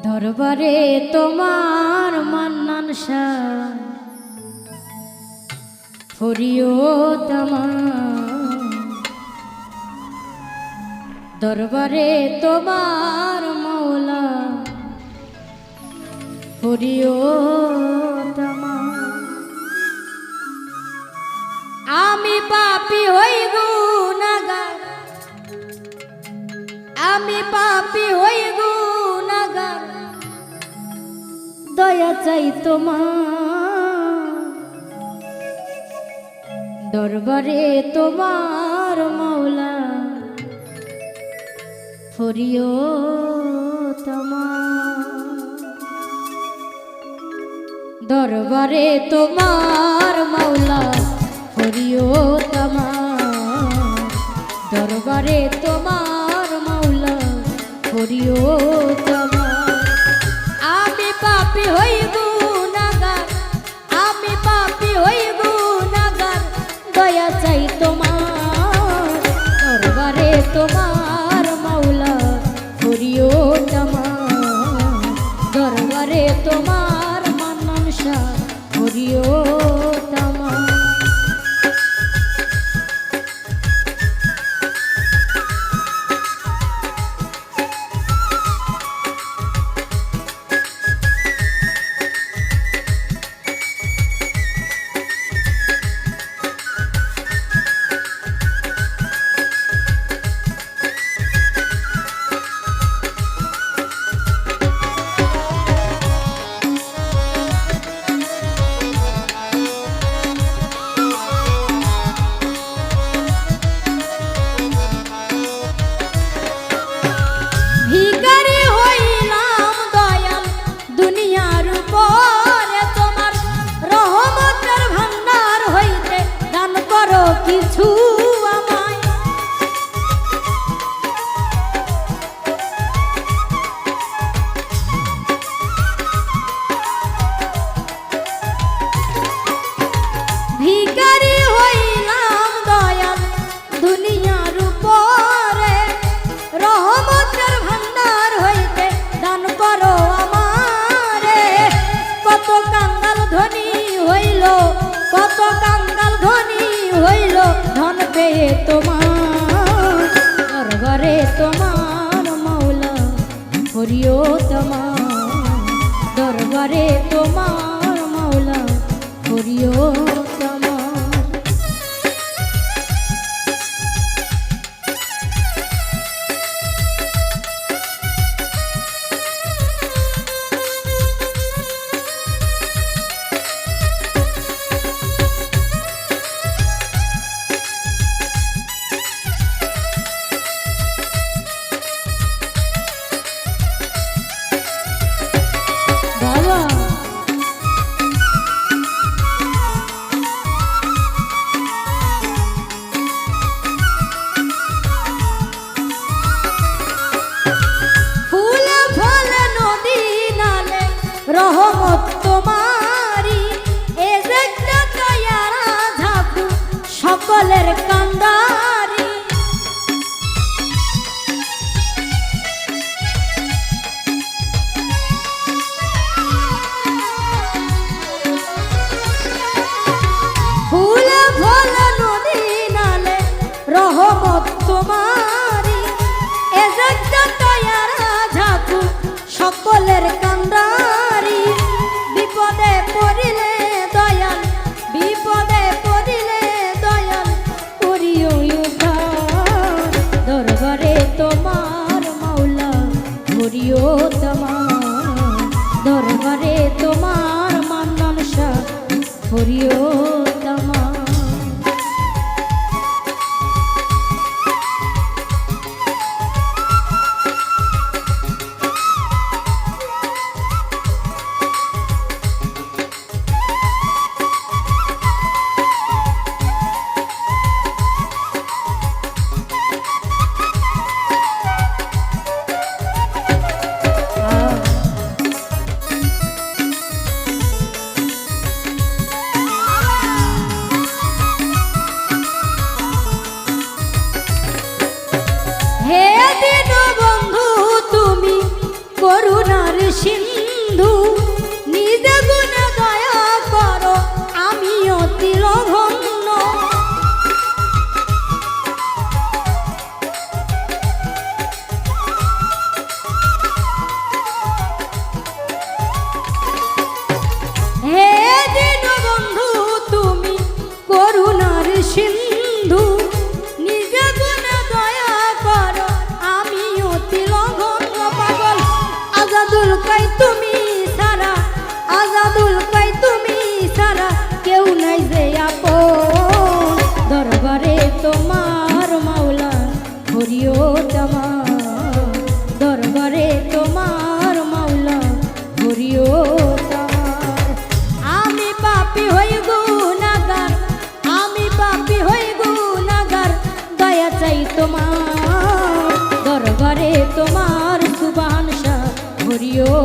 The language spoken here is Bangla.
দরবারে তোমার মান্নান ফরিও দরবারে তোমার মৌলা ফরিও আমি পাপি হই গুনাগার। আমি পাপি হই গুনাগার দয়া চাই তোমার। দরবারে তোমার মৌলা ফরিও তোমার। দরবারে তোমার মাওলা হরিও তোমার। দরবারে তোমার মাওলা হরিও তোমার পেয়ে তোমার ঘরে তোমার মৌলা হরিও তোমার। রহমত তোমারি এ ঝাঁকু সকলের কান্দারি ফুল ফল নদী নালে রহমত তোমারি। হরিও সিন্ধু হরিও